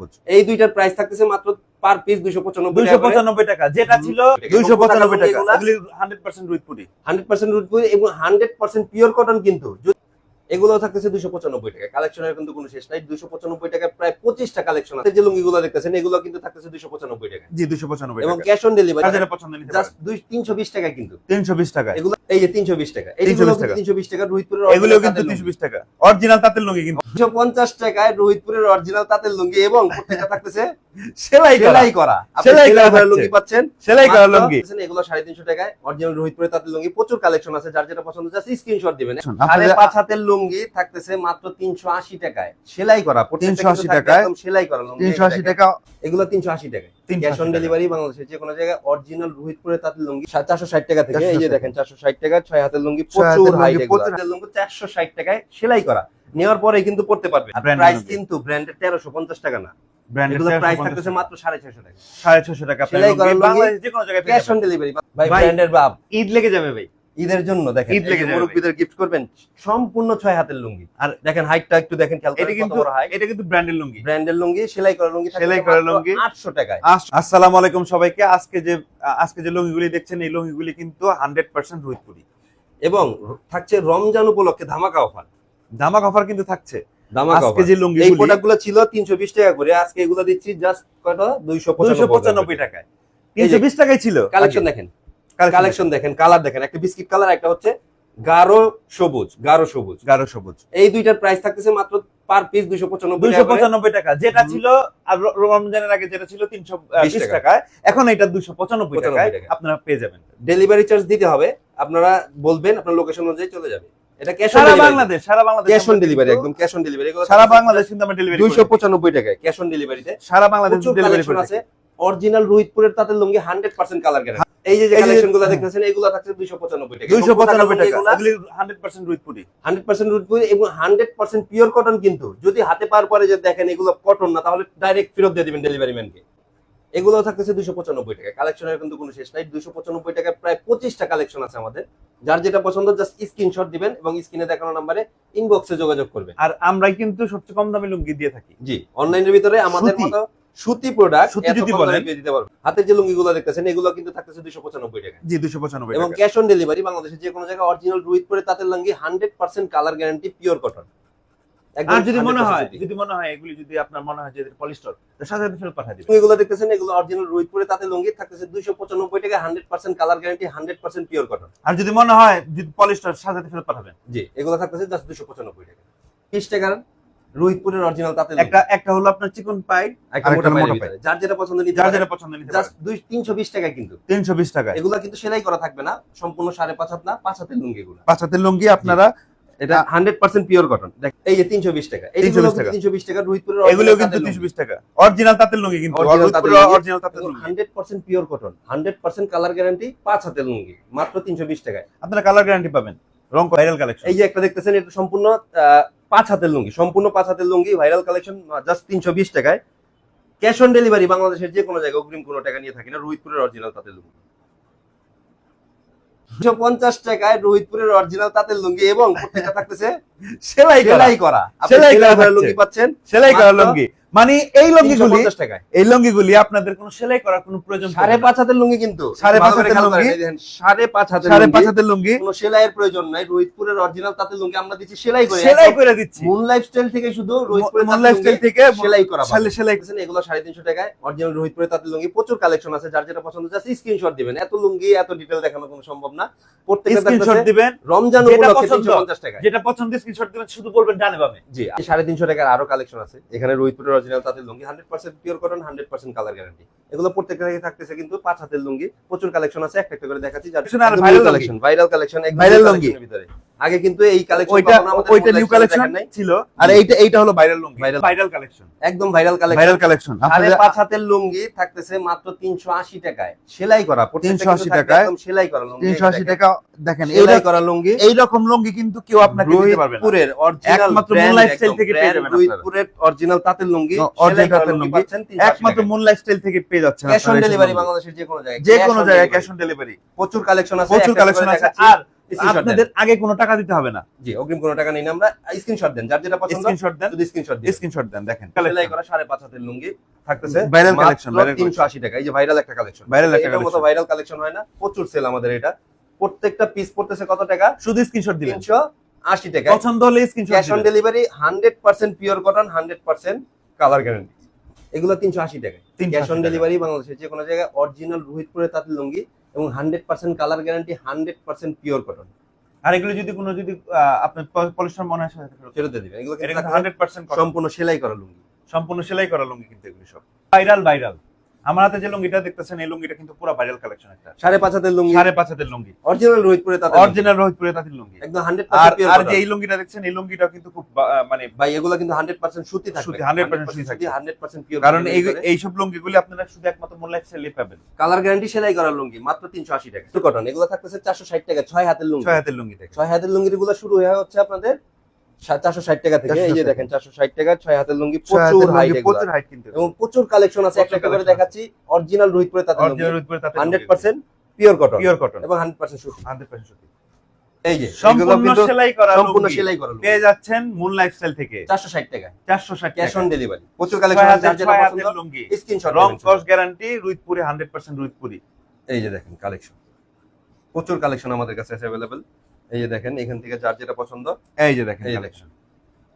সবুজ এই দুইটার প্রাইস থাকতেছে মাত্র পার পিস দুইশো পঁচানব্বই দুইশো পঁচানব্বই টাকা যেটা ছিল এবং দুইশো পঁচানব্বই টাকা। এগুলা- এগুলি হান্ড্রেড পার্সেন্ট রুইতপুরি হান্ড্রেড পার্সেন্ট রুটপুরি এবং হান্ড্রেড পার্সেন্ট পিওর কটন কিন্তু। এগুলো থাকতেছে দুশো পঁচানব্বই টাকা। কালেকশনের কিন্তু কোনো শেষ নাই। দুশো পঁচানব্বই টাকায় প্রায় পঁচিশটা কালেকশন আছে। যে লুঙ্গিগুলো দেখতেছেন এগুলো কিন্তু থাকতেছে দুশো পঁচানব্বই টাকা জি দুইশো পঁচানব্বই এবং ক্যাশ অন ডেলিভারি পছন্দ তিনশো বিশ টাকা কিন্তু। তিনশো বিশ টাকা এগুলো এই যে তিনশো বিশ টাকা। 320 তিনশো বিশ টাকা। রোহিতপুরের এগুলো কিন্তু তিনশো বিশ টাকা। অরিজিনাল তাঁতের লুঙ্গি কিন্তু। দুশো পঞ্চাশ টাকায় রোহিতপুরের অরিজিনাল তাঁতের লুঙ্গি এবং প্রত্যেকটা থাকতেছে সেলাই সেলাই করা। আপনি সেলাই করা লুঙ্গি পাচ্ছেন। সেলাই করা লুঙ্গি। এগুলো সাড়ে তিনশো টাকায়। অরিজিনাল রোহিতপুরের তাঁতের লুঙ্গি প্রচুর কালেকশন আছে। যার যেটা পছন্দ জাস্ট স্ক্রিনশট দিবেন। সাড়ে পাঁচ হাতের লুঙ্গি থাকতেছে মাত্র তিনশো আশি টাকায়। সেলাই করা প্রত্যেকটা 380 কিন্তু থাকবে টাকায়। সেলাই করা লুঙ্গি তিনশো আশি টাকা এগুলো তিনশো আশি টাকায়। ক্যাশ অন টাকা। ডেলিভারি বাংলাদেশের যে কোনো জায়গায় অরিজিনাল রোহিতপুরের তাঁতের লুঙ্গি চারশো ষাট টাকা থেকে এই যে দেখেন চারশো ষাট টাকা ছয় হাতের লুঙ্গি প্রচুর হাই লুঙ্গি চারশো ষাট টাকায় সেলাই করা। নেওয়ার পরে কিন্তু পড়তে পারবে। প্রাইস কিন্তু ব্র্যান্ডের তেরোশো পঞ্চাশ টাকা না। টাকা। টাকা। লুঙ্গি, লুঙ্গি, বাংলাদেশ ঈদ লেগে যাবে ভাই। ঈদের জন্য দেখেন ঈদ লেগে এই যে গিফট করবেন। সম্পূর্ণ ছয় হাতের লুঙ্গি। আর দেখেন হাইটটা একটু দেখেন খেয়াল এটা কিন্তু বড় হাইট এটা কিন্তু ব্র্যান্ডের লুঙ্গি। ব্র্যান্ডের লুঙ্গি সেলাই করা লুঙ্গি সেলাই করা লুঙ্গি। আটশো টাকায়। আসসালামু আলাইকুম সবাইকে। আজকে যে আজকে যে লুঙ্গিগুলি দেখছেন এই লুঙ্গিগুলি কিন্তু হান্ড্রেড পার্সেন্ট রোহিতপুরি। এবং থাকছে রমজান উপলক্ষে ধামাকা অফার ধামাকা অফার কিন্তু থাকছে। আজকে যে এই লুঙ্গিগুলি প্রোডাক্টগুলো ছিল তিনশো বিশ টাকা করে। আজকে এগুলো দিচ্ছি জাস্ট কত দুইশো দুইশো পঁচানব্বই টাকায়। এই যে তিনশো বিশ টাকায় ছিল। কালেকশন দেখেন। কালেকশন দেখেন। কালার দেখেন। একটা বিস্কিট কালার একটা হচ্ছে গাঢ় সবুজ গাঢ় সবুজ। গাঢ় সবুজ। এই দুইটার প্রাইস থাকতেছে মাত্র পার পিস দুইশো পঁচানব্বই দুইশো টাকা পঁচানব্বই টাকা যেটা। ছিল আর রমজানের আগে যেটা ছিল তিনশো বিশ টাকা। টাকায় এখন এটা দুইশো পঁচানব্বই টাকায় টাকা। আপনারা পেয়ে যাবেন। ডেলিভারি চার্জ দিতে হবে আপনারা বলবেন আপনার লোকেশন অনুযায়ী চলে যাবে। এটা ক্যাশ অন সারা বাংলাদেশ সারা বাংলাদেশ ক্যাশ অন ডেলিভারি একদম ক্যাশ অন ডেলিভারি সারা বাংলাদেশ কিন্তু আমরা ডেলিভারি দুইশো পঁচানব্বই টাকায় ক্যাশ অন ডেলিভারিতে সারা বাংলাদেশ ডেলিভারি আছে। অরিজিনাল রোহিতপুরের তাঁতের lungi hundred percent colour guarantee এই যে এই যে- কালেকশন দেখতেছেন এগুলো থাকছে দুইশো পঁচানব্বই টাকা। দুইশো পঁচানব্বই টাকা। এগুলি হান্ড্রেড পার্সেন্ট রোহিতপুরি হান্ড্রেড পার্সেন্ট রোহিতপুর এবং হান্ড্রেড পার্সেন্ট পিওর কটন কিন্তু। যদি হাতে পার পরে যে দেখেন এগুলো কটন না তাহলে ডাইরেক্ট ফেরত দিয়ে দিবেন ডেলিভারি ম্যানকে এগুলো থাকতেছে দুশো পঁচানব্বই টাকা। কালেকশনের কিন্তু কোনো শেষ নাই। দুশো পঁচানব্বই টাকায় প্রায় কালেকশন আছে আমাদের। যার যেটা পছন্দ জাস্ট স্ক্রিনশট দিবেন এবং স্ক্রিনে দেখানো নাম্বারে ইনবক্সে যোগাযোগ করবেন। আর আমরাই কিন্তু সবচেয়ে কম দামে লুঙ্গি দিয়ে থাকি। জি অনলাইনের ভিতরে আমাদের মতো সুতি প্রোডাক্ট সুতি যদি বলেন। দিতে পারব হাতের যে লুঙ্গিগুলো দেখতেছেন এগুলো কিন্তু থাকতেছে দুশো পঁচানব্বই টাকা জি দুশো পঁচানব্বই এবং ক্যাশ অন ডেলিভারি বাংলাদেশের যে কোনো জায়গায় অরিজিনাল রুইতপুরে তাঁতের lungi hundred percent colour guarantee pure cotton আর যদি মনে হয় যদি মনে হয় এগুলি যদি আপনার মনে হয় যে পলিস্টার সাথে সাথে ফেরত পাঠিয়ে দিবেন। এগুলো দেখতেছেন এগুলো অরিজিনাল রোহিতপুরে তাতে লুঙ্গি থাকতেছে দুইশো পঁচানব্বই টাকা hundred percent colour guarantee hundred percent pure cotton আর যদি মনে হয় যদি পলিস্টার সাথে সাথে ফেরত পাঠাবেন। জি এগুলো থাকতেছে জাস্ট দুশো পঁচানব্বই টাকা টাকার রোহিতপুরের অরিজিনাল তাতে একটা একটা হলো আপনার চিকন পাই একটা মোটা মোটা যার যেটা পছন্দ নিতে যার যেটা পছন্দ নিতে জাস্ট টাকা কিন্তু। তিনশো বিশ টাকায়। এগুলো কিন্তু সেলাই করা থাকবে না সম্পূর্ণ সাড়ে পাঁচ হাত না হাতের লুঙ্গি এগুলো। হাতের লুঙ্গি আপনারা এটা হান্ড্রেড পার্সেন্ট পিওর কটন এই যে তিনশো বিশ টাকা 320 টাকা। তিনশো বিশ টাকা। রোহিতপুরের এগুলোও কিন্তু তিনশো বিশ টাকা। অরিজিনাল তাঁতের লুঙ্গি কিন্তু অরিজিনাল তাঁতের lungi. Hundred percent pure cotton hundred percent colour guarantee পাঁচ হাতের লুঙ্গি মাত্র তিনশো বিশ টাকায়। আপনারা কালার গ্যারান্টি পাবেন। রং ভাইরাল কালেকশন এই যে একটা দেখতেছেন এটা সম্পূর্ণ পাঁচ হাতের লুঙ্গি সম্পূর্ণ পাঁচ হাতের লুঙ্গি ভাইরাল কালেকশন জাস্ট তিনশো বিশ টাকায়। ক্যাশ অন ডেলিভারি বাংলাদেশের যে কোনো জায়গায় অগ্রিম কোনো টাকা নিয়ে থাকি না রোহিতপুরের অরিজিনাল তাঁতের লুঙ্গি। দুশো পঞ্চাশ টাকায় রোহিতপুরের অরিজিনাল তাঁতের লুঙ্গি এবং প্রত্যেকটা থাকতেছে সেলাই করা। সেলাই করা। সেলাই করা লুঙ্গি পাচ্ছেন। সেলাই করা লুঙ্গি। মানে এই লুঙ্গিগুলি এই লুঙ্গিগুলি আপনাদের কোনো সেলাই করার কোনো প্রয়োজন সাড়ে পাঁচ হাতের লুঙ্গি কিন্তু। সাড়ে পাঁচ হাতের লুঙ্গি। সাড়ে পাঁচ হাতের সাড়ে পাঁচ হাতের লুঙ্গি। কোনো সেলাইয়ের প্রয়োজন নাই। রোহিতপুরের অরিজিনাল তাঁতের লুঙ্গি আমরা দিচ্ছি সেলাই করে। সেলাই করে দিচ্ছি। মুন লাইফস্টাইল থেকে শুধু রোহিতপুরের মন লাইফস্টাইল থেকে সেলাই করা। সেলাই এগুলো সাড়ে তিনশো টাকায়। অরিজিনাল রোহিতপুরে তাঁতের লুঙ্গি। প্রচুর কালেকশন আছে। যার যেটা পছন্দ জাস্ট স্ক্রিনশট দিবেন। এত লুঙ্গি এত ডিটেল দেখানো কোনো সম্ভব না। প্রত্যেকটা স্ক্রিনশট দিবেন। রমজান উপলক্ষে টাকা যেটা পছন্দ স্ক্রিনশট দিবেন। শুধু বলবেন ডানে বামে। জি এই সাড়ে তিনশো টাকার আরও কালেকশন আছে। এখানে রোহিতপুরের অরিজিনাল তাঁতের lungi hundred percent pure cotton hundred percent colour guarantee এগুলো প্রত্যেকটা জায়গায় থাকতেছে কিন্তু পাঁচ হাতের লুঙ্গি প্রচুর কালেকশন আছে একটা একটা করে দেখাচ্ছি viral collection viral collection viral lungi. ভিতরে। আগে কিন্তু এই কালেকশন ওইটা ওইটা নিউ কালেকশন ছিল। আর এইটা এইটা হলো ভাইরাল লুঙ্গি। ভাইরাল কালেকশন একদম ভাইরাল কালেকশন ভাইরাল কালেকশন সাড়ে পাঁচ হাতের লুঙ্গি থাকতেছে মাত্র তিনশো আশি টাকায়। সেলাই করা 380 টাকায়। একদম সেলাই করা লুঙ্গি। তিনশো আশি টাকা দেখেন সেলাই করা লুঙ্গি। এইরকম লুঙ্গি কিন্তু কেউ আপনাকে দিতে পারবে না। রোহিতপুরের অরিজিনাল একমাত্র Moon Lifestyle থেকে পেয়ে যাবেন আপনারা। রোহিতপুরের অরিজিনাল তাঁতের লুঙ্গি। করা তাঁতের লুঙ্গি 380 একমাত্র মুন লাইফস্টাইল থেকে পেয়ে যাচ্ছেন ক্যাশ অন ডেলিভারি বাংলাদেশের যে কোনো জায়গায়। যে কোনো জায়গায় ক্যাশ অন ডেলিভারি প্রচুর কালেকশন আছে প্রচুর কালেকশন আছে। আর। আপনাদের আগে কোনো টাকা দিতে হবে না। জি অগ্রিম কোনো টাকা নেই না আমরা স্ক্রিনশট দেন। যার যেটা পছন্দ স্ক্রিনশট দেন শুধু স্ক্রিনশট দিন স্ক্রিনশট দেন দেখেন। সেলাই করা সাড়ে পাঁচ হাতের লুঙ্গি থাকতেছে। Viral তিনশো আশি টাকা। এই যে ভাইরাল একটা কালেকশন Viral একটা এটার মতো ভাইরাল কালেকশন হয় না। প্রচুর সেল আমাদের এটা। প্রত্যেকটা পিস পড়তেছে কত টাকা? শুধু স্ক্রিনশট দিবেন। তিনশো আশি টাকা পছন্দ হলে screenshot cash on delivery hundred percent pure cotton hundred percent colour guarantee এগুলো তিনশো আশি টাকা 380 ক্যাশ অন ডেলিভারি বাংলাদেশে যে কোনো জায়গায় অরিজিনাল রোহিতপুরের তাঁতের লুঙ্গি এবং hundred percent colour guarantee hundred percent pure cotton. আর এগুলো যদি কোনো যদি আহ, আপনার পলিস্টার মনে হয় সেটা ফেরত দিয়ে দিবেন। এগুলো হান্ড্রেড পার্সেন্ট সম্পূর্ণ সেলাই করা লুঙ্গি। সম্পূর্ণ সেলাই করা লুঙ্গি কিন্তু এগুলো সব। Viral viral. আমার হাতে যে লুঙ্গিটা দেখতেছেন এই লুঙ্গিটা কিন্তু পুরো ভাইরাল কালেকশন একটা। সাড়ে পাঁচ হাতের লুঙ্গি? সাড়ে পাঁচ হাতের লুঙ্গি। অরিজিনাল রোহিতপুরের তাঁতের অরিজিনাল রোহিতপুরে তাঁতির লুঙ্গি। একদম হান্ড্রেড আর পার্সেন্ট আর যে এই লুঙ্গিটা দেখছেন এই লুঙ্গিটাও কিন্তু খুব মানে ভাই এগুলো কিন্তু হান্ড্রেড পার্সেন্ট সুতি থাকবে। সুতি, 100% সুতি থাকবে। হান্ড্রেড পার্সেন্ট পিওর কারণ এই এইসব লুঙ্গিগুলি আপনারা শুধু একমাত্র মোল্লা স্টাইলে পাবেন। কালার গ্যারান্টি সেলাই করা লুঙ্গি মাত্র তিনশো আশি টাকা। কটন এগুলো থাকতেছে চারশো ষাট টাকা ছয় হাতের লুঙ্গি। ছয় হাতের লুঙ্গি থেকে। ছয় হাতের লুঙ্গিরগুলো শুরু হয়ে হচ্ছে আপনাদের চারশো ষাট টাকা থেকে এই যে দেখেন চারশো ষাট টাকা ছয় হাতের লুঙ্গি প্রচুর হাইট প্রচুর হাইট কিন্তু এবং প্রচুর কালেকশন আছে একটা করে দেখাচ্ছি original রোহিতপুরে hundred percent pure cotton pure cotton এবং হান্ড্রেড পার্সেন্ট সুতি। হান্ড্রেড পার্সেন্ট সত্যি এই যে সম্পূর্ণ সেলাই করা সম্পূর্ণ সেলাই করা পেয়ে যাচ্ছেন মুন লাইফস্টাইল থেকে। চারশো ষাট টাকা। চারশো ষাট ক্যাশ অন ডেলিভারি প্রচুর কালেকশন যার যেটা পছন্দ স্ক্রিনশট রং কস গ্যারান্টি রুইতপুরি হান্ড্রেড পার্সেন্ট রুইতপুরি এই যে দেখেন কালেকশন প্রচুর কালেকশন আমাদের কাছে এই যে দেখেন এখান থেকে যার যেটা পছন্দ এই যে দেখেন কালেকশন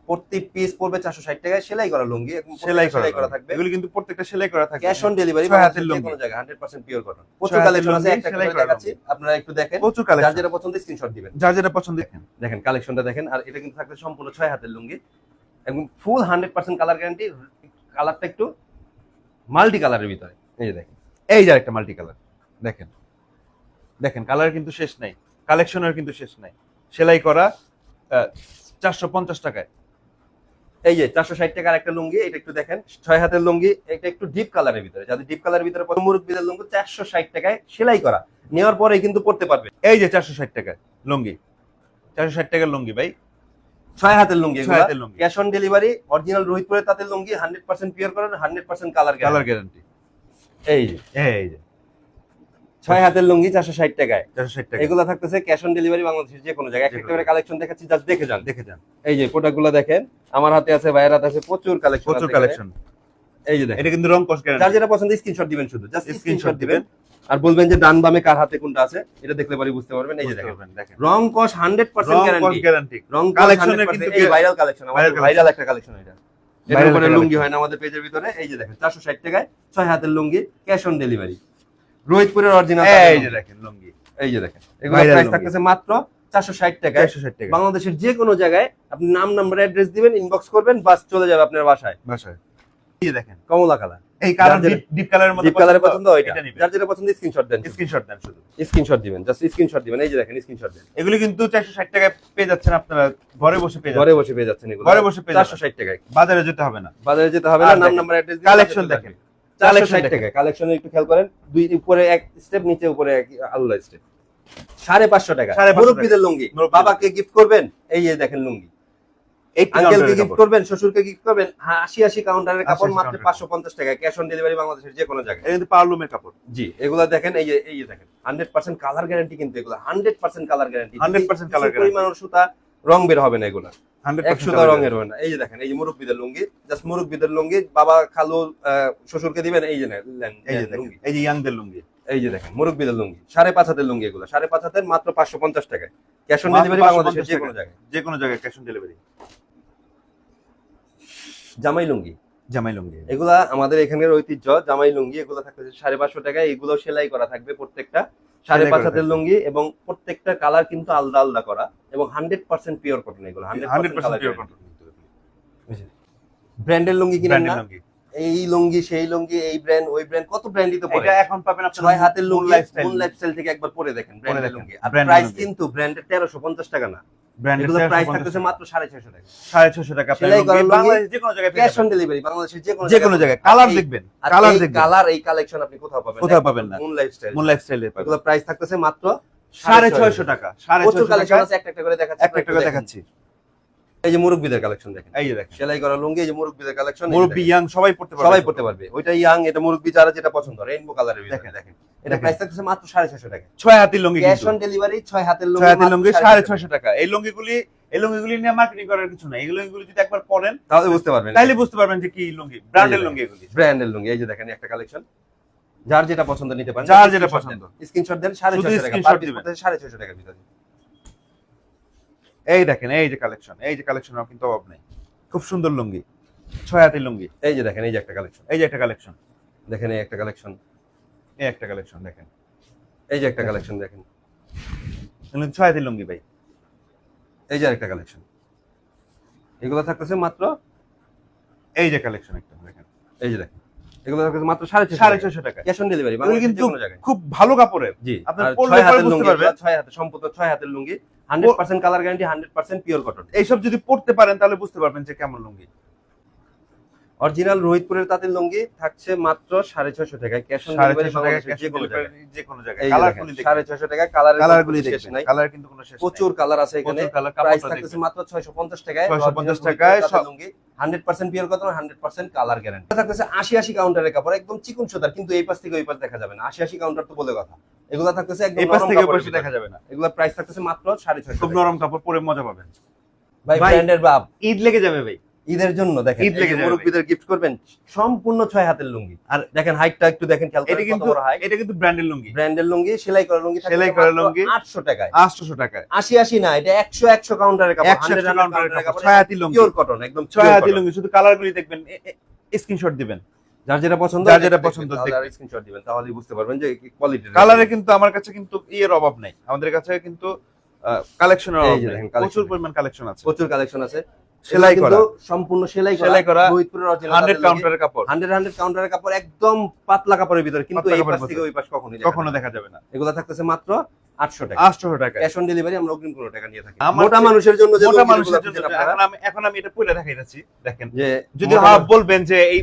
প্রতি পিস পড়বে চারশো ষাট টাকায় সেলাই করা লুঙ্গি সেলাই সেলাই করা থাকবে। এগুলি কিন্তু প্রত্যেকটা সেলাই করা থাকবে। ক্যাশ অন ডেলিভারি হাতের লুঙ্গি। কোনো জায়গায় হান্ড্রেড পার্সেন্ট পিওর কটন প্রচুর কালেকশন আছে একটা সেলাই দেখাচ্ছি আপনারা একটু দেখেন। প্রচুর কালেকশন যার যেটা পছন্দ স্ক্রিনশট দিবেন। যার যেটা পছন্দ দেখেন। দেখেন কালেকশনটা দেখেন আর এটা কিন্তু থাকবে সম্পূর্ণ ছয় হাতের লুঙ্গি। এবং full hundred percent colour guarantee কালারটা একটু মাল্টি কালারের ভিতরে। এই যে দেখেন। এই যে একটা মাল্টি কালার দেখেন। দেখেন কালার কিন্তু শেষ নাই। কালেকশনের কিন্তু শেষ নাই। সেলাই করা চারশো পঞ্চাশ টাকায়। এই যে চারশো ষাট টাকার একটা লুঙ্গি এটা একটু দেখেন ছয় হাতের লুঙ্গি এটা একটু ডিপ কালারের ভিতরে। যাদের ডিপ কালারের ভিতরে মুরব্বীদের লুঙ্গি চারশো ষাট টাকায় সেলাই করা। নেওয়ার পরে কিন্তু পড়তে পারবে। এই যে চারশো ষাট টাকায় লুঙ্গি। চারশো ষাট টাকার লুঙ্গি ভাই। ছয় হাতের লুঙ্গি ছয় হাতের lungi. Cash on delivery original রোহিতপুরের তাঁতের লুঙ্গি হান্ড্রেড পার্সেন্ট পিওর করেন hundred percent colour colour guarantee এই যে এই যে। ছয় হাতের লুঙ্গি চারশো ষাট টাকায়। চারশো ষাট টাকা এগুলো থাকতেছে ক্যাশ অন ডেলিভারি বাংলাদেশের যে কোনো জায়গায়। একটা করে কালেকশন দেখাচ্ছি জাস্ট দেখে যান। দেখে যান। এই যে প্রোডাক্টগুলো দেখেন আমার হাতে আছে ভাইয়ের হাতে আছে প্রচুর কালেকশন প্রচুর কালেকশন এই যে দেখেন। এটা কিন্তু রং কস যার যেটা পছন্দ স্ক্রিনশট দিবেন শুধু। জাস্ট স্ক্রিনশট দিবেন। আর বলবেন যে ডান বামে কার হাতে কোনটা আছে এটা দেখলে পরে বুঝতে পারবেন। এই যে দেখেন। রং কস 100% রং কস গ্যারান্টি রং কিন্তু কিন্তু এই ভাইরাল কালেকশন আমাদের ভাইরাল একটা কালেকশন এটা। এর উপরে লুঙ্গি হয় না আমাদের পেজের ভিতরে। এই যে দেখেন 460 টাকায় ছয় হাতের লুঙ্গি ক্যাশ অন ডেলিভারি রোহিতপুরের অরিজিনাল এই যে দেখেন লুঙ্গি এই যে দেখেন। এগুলো প্রাইস থাকতেছে মাত্র 460 টাকায়। চারশো ষাট টাকা। বাংলাদেশের যে কোনো জায়গায় আপনি নাম নাম্বার অ্যাড্রেস দিবেন ইনবক্স করবেন বাস চলে যাবে আপনার বাসায়। বাসায়। এই দেখেন কমলা কালার এই কালার ডিপ কালারের মধ্যে ডিপ কালারের পছন্দ ওইটা। যার যেটা পছন্দ স্ক্রিনশট দেন স্ক্রিনশট দেন শুধু। স্ক্রিনশট দিবেন জাস্ট স্ক্রিনশট দিবেন। এই যে দেখেন স্ক্রিনশট দেন। এগুলি কিন্তু চারশো ষাট টাকায় পেয়ে যাচ্ছেন আপনারা। ঘরে বসে পেয়ে ঘরে বসে পেয়ে যাচ্ছেন এগুলো। ঘরে বসে পেয়ে চারশো যাচ্ছেন ষাট টাকায়। বাজারে যেতে হবে না। বাজারে যেতে হবে না নাম নাম্বার অ্যাড্রেস কালেকশন দেখেন। চারশো কালেকশন টাকা। কালেকশনে একটু খেয়াল করেন দুই উপরে এক স্টেপ নিচে উপরে এক আল্লাহ স্টেপ সাড়ে পাঁচশো টাকা। মুরব্বীদের লুঙ্গি। বাবাকে গিফট করবেন? এই যে দেখেন লুঙ্গি। আঙ্কেলকে গিফট করবেন? শ্বশুরকে গিফট করবেন? হ্যাঁ আশি আশি কাউন্টারের কাপড় মাত্র পাঁচশো পঞ্চাশ টাকা। ক্যাশ অন ডেলিভারি বাংলাদেশের যে কোনো জায়গায়। এটা কিন্তু পাওয়ারলুমের কাপড়। জি এগুলো দেখেন এই যে এই যে দেখেন। হান্ড্রেড পার্সেন্ট কালার গ্যারান্টি কিন্তু এগুলো। Hundred percent colour guarantee 100% colour guarantee। পরিমাণ সুতা রং বের হবে না এগুলো। হান্ড্রেড রঙের হবে না। এই যে দেখেন এই যে মুরব্বীদের লুঙ্গি জাস্ট মুরব্বীদের লুঙ্গি বাবা খালু শ্বশুরকে দিবেন এই যে নেন, নেন, এই যে লুঙ্গি। এই যে ইয়াংদের লুঙ্গি। এই যে দেখেন মুরব্বীদের লুঙ্গি সাড়ে পাঁচ হাতের লুঙ্গি এগুলো। সাড়ে পাঁচ হাতের মাত্র পাঁচশো পঞ্চাশ টাকায়। ক্যাশ অন ডেলিভারি 550 বাংলাদেশের যে কোনো জায়গায়। যে কোনো জায়গায় ক্যাশ অন ডেলিভারি জামাই লুঙ্গি। জামাই লুঙ্গি। এগুলা আমাদের এখানের ঐতিহ্য জামাই লুঙ্গি এগুলো থাকতেছে সাড়ে পাঁচশো টাকায়। এগুলো সেলাই করা থাকবে প্রত্যেকটা সাড়ে পাঁচ হাতের লুঙ্গি এবং প্রত্যেকটা কালার কিন্তু আলাদা আলাদা করা এবং হান্ড্রেড পার্সেন্ট পিওর কটন এগুলো হান্ড্রেড পার্সেন্ট পিওর ব্র্যান্ডের লুঙ্গি কিনেন না? এই লুঙ্গি সেই লুঙ্গি এই ব্র্যান্ড ওই ব্র্যান্ড কত ব্র্যান্ডই তো পরে। এটা এখন পাবেন আপনারা ছয় হাতের লুঙ্গি লাইফস্টাইল লাইফস্টাইল থেকে একবার পরে দেখেন ব্র্যান্ডের লুঙ্গি। আর প্রাইস কিন্তু ব্র্যান্ডের তেরোশো পঞ্চাশ টাকা না। প্রাইস থাকতেছে মাত্র সাড়ে ছয়শো টাকা। সাড়ে ছশো টাকা আপনার সেলাই করা লুঙ্গি। লুঙ্গি, বাংলাদেশ যে কোনো জায়গায় ক্যাশ অন ডেলিভারি বাংলাদেশের যে কোনো যে কোনো জায়গায় কালার দেখবেন কালার দেখবেন। কালার এই কালেকশন আপনি কোথাও পাবেন। কোথাও পাবেন না। মুন লাইফস্টাইল মুন লাইফস্টাইলে এগুলো প্রাইস থাকতেছে মাত্র সাড়ে ছয়শো টাকা। সাড়ে প্রচুর ছয়শো কালেকশন আছে একটা একটা করে দেখাচ্ছি। একটা একটা করে দেখাচ্ছি। এই যে মুরব্বীদের কালেকশন দেখেন। এই যে দেখেন। সেলাই করা লুঙ্গি এই যে মুরব্বীদের কালেকশন মুরব্বি ইয়াং সবাই পড়তে পারবে সবাই পড়তে পারবে। ওইটা ইয়াং এটা মুরব্বী যারা যেটা পছন্দ রেইনবো কালারের দেখেন। দেখেন। এটা প্রাইস থাকছে মাত্র সাড়ে ছশো টাকা। ছয় হাতির লুঙ্গি ক্যাশ অন ডেলিভারি ছয় হাতের লুঙ্গি ছয় হাতির লুঙ্গি 650 টাকা। এই লুঙ্গিগুলি এই লুঙ্গিগুলি নিয়ে মার্কেটিং করার কিছু এই লুঙ্গিগুলি যদি একবার পরেন তাহলে বুঝতে পারবেন। তাইলে বুঝতে পারবেন যে কি লুঙ্গি ব্র্যান্ডের লুঙ্গি এগুলি। ব্র্যান্ডের লুঙ্গি। এই যে দেখেন একটা কালেকশন যার যেটা পছন্দ নিতে পারেন যার যেটা পছন্দ। স্ক্রিনশট দেন সাড়ে শুধু ছশো টাকা। screenshot পার পিস দিবেন। করতে সাড়ে ছশো টাকার ভিতরে। এই দেখেন এই যে কালেকশন এই যে কালেকশন কিন্তু অভাব নেই। খুব সুন্দর লুঙ্গি। ছয় হাতের লুঙ্গি। এই যে দেখেন এই যে একটা কালেকশন এই যে একটা কালেকশন দেখেন এই একটা কালেকশন এই একটা কালেকশন দেখেন। এই যে একটা কালেকশন দেখেন। ছয় হাতির লুঙ্গি ভাই। এই যে একটা কালেকশন এগুলো থাকতেছে মাত্র এই যে কালেকশন একটা দেখেন। এই যে দেখেন। এগুলো থাকতেছে মাত্র সাড়ে ছশো সাড়ে ছয়শো টাকা। ক্যাশ অন ডেলিভারি কিন্তু খুব ভালো কাপড়ের। জি আপনার ছয় হাতের লুঙ্গি ছয় হাতে সম্পূর্ণ ছয় হাতের lungi hundred percent colour guarantee hundred percent pure cotton এইসব যদি পড়তে পারেন তাহলে বুঝতে পারবেন যে কেমন লুঙ্গি। অরিজিনাল রোহিতপুরের তাঁতের লুঙ্গি থাকছে মাত্র সাড়ে ছশো টাকায়। ক্যাশ অন ডেলিভারি ছয়শো যে কোনো জায়গায়। যে কোনো জায়গায়। সাড়ে ছশো টাকা কালার কালার গুলি শেষ নাই। কালার কিন্তু কোনো শেষ প্রচুর কালার আছে এখানে। প্রাইস থাকতেছে মাত্র ছয়শো পঞ্চাশ টাকায়। 650 টাকায় সব- lungi hundred percent pure cotton hundred percent colour guarantee থাকতেছে আশি আশি কাউন্টারের কাপড় একদম চিকুন সুতার কিন্তু এই পাশ থেকে ওই পাশ দেখা যাবে না। আশি আশি কাউন্টার তো বলে কথা। এগুলো থাকতেছে একদম এই পাশ থেকে ওই পাশে দেখা যাবে না। এগুলো প্রাইস থাকতেছে মাত্র সাড়ে ছয়শো খুব নরম কাপড় পরে মজা পাবেন। ভাই ভাই, ব্র্যান্ডের বাপ। ঈদ লেগে যাবে ভাই। ঈদের জন্য দেখেন ঈদ লেগে যাবে। মুরব্বীদের গিফট করবেন সম্পূর্ণ ছয় হাতের লুঙ্গি। আর দেখেন হাইটটা একটু দেখেন খেয়াল এটা কিন্তু এটা কিন্তু ব্র্যান্ডের লুঙ্গি। ব্র্যান্ডের লুঙ্গি সেলাই করা লুঙ্গি সেলাই করা লুঙ্গি। আটশো টাকায়। আটশোশো টাকায়। আশি আশি না এটা একশো একশো কাউন্টারের কাপড় একশো একশো কাউন্টারের কাপড়। ছয় হাতি লুঙ্গি। পিওর কটন একদম ছয় হাতি লুঙ্গি শুধু কালার গুলি দেখবেন স্ক্রিনশট দিবেন। যার যেটা পছন্দ যার যেটা পছন্দ। স্ক্রিনশট দিবেন তাহলেই বুঝতে পারবেন যে কোয়ালিটি কালারে কিন্তু আমার কাছে কিন্তু ইয়ের অভাব নাই। আমাদের কাছে কিন্তু কালেকশনের প্রচুর পরিমাণ কালেকশন আছে। প্রচুর কালেকশন আছে। সেলাই করা। সম্পূর্ণ সেলাই করা। সেলাই করা, অরিজিনাল হান্ড্রেড কাউন্টারের কাপড়। হান্ড্রেড হান্ড্রেড কাউন্টারের কাপড় একদম পাতলা কাপড়ের ভিতরে। কিন্তু এই পাশ থেকে ওই পাশ কখনো দেখা যাবে না। এগুলো থাকতেছে মাত্র আটশো টাকা। আটশোশো টাকা। ক্যাশ অন ডেলিভারি আমরা অগ্রিম কোনো টাকা নিয়ে থাকি। মোটা মানুষের জন্য যে মোটা মানুষের জন্য এখন আমি এখন আমি এটা পরে দেখাইতেছি দেখেন যে যদি বলবেন যে এই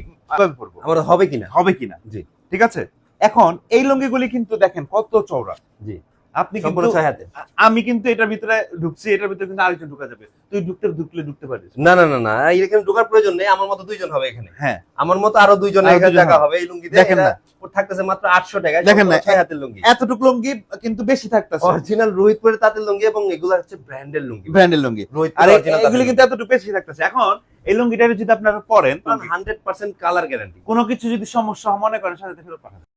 আমরা হবে কিনা? হবে কিনা? জি। ঠিক আছে? এখন এই লুঙ্গিগুলি কিন্তু দেখেন কত চওড়া। জি। আপনি সম্পূর্ণ ছয় হাতে। আমি কিন্তু এটার ভিতরে ঢুকছি এটার ভিতরে কিন্তু আরেকজন ঢুকা যাবে। তুই ঢুকতে ঢুকলে ঢুকতে পারিস। না না না না এখানে ঢোকার প্রয়োজন নেই আমার মতো দুইজন হবে এখানে। হ্যাঁ। আমার মতো আরও দুইজন এখানে দেখা হবে। এই লুঙ্গিতে দেখেন না। থাকতেছে মাত্র আটশো টাকা দেখেন না, ছয় হাতের লুঙ্গি। এতটুকু লুঙ্গি কিন্তু বেশি থাকতেছে। অরিজিনাল রোহিতপুরের তাঁতের লুঙ্গি এবং এগুলো হচ্ছে ব্র্যান্ডের লুঙ্গি। ব্র্যান্ডের লুঙ্গি। আর এগুলি কিন্তু এতটুকু বেশি থাকতেছে। এখন এই লুঙ্গিটা যদি আপনারা পরেন হান্ড্রেড পার্সেন্ট কালার গ্যারান্টি কোনো কিছু যদি সমস্যা মনে করেন সাথে ফেরত পাঠাবেন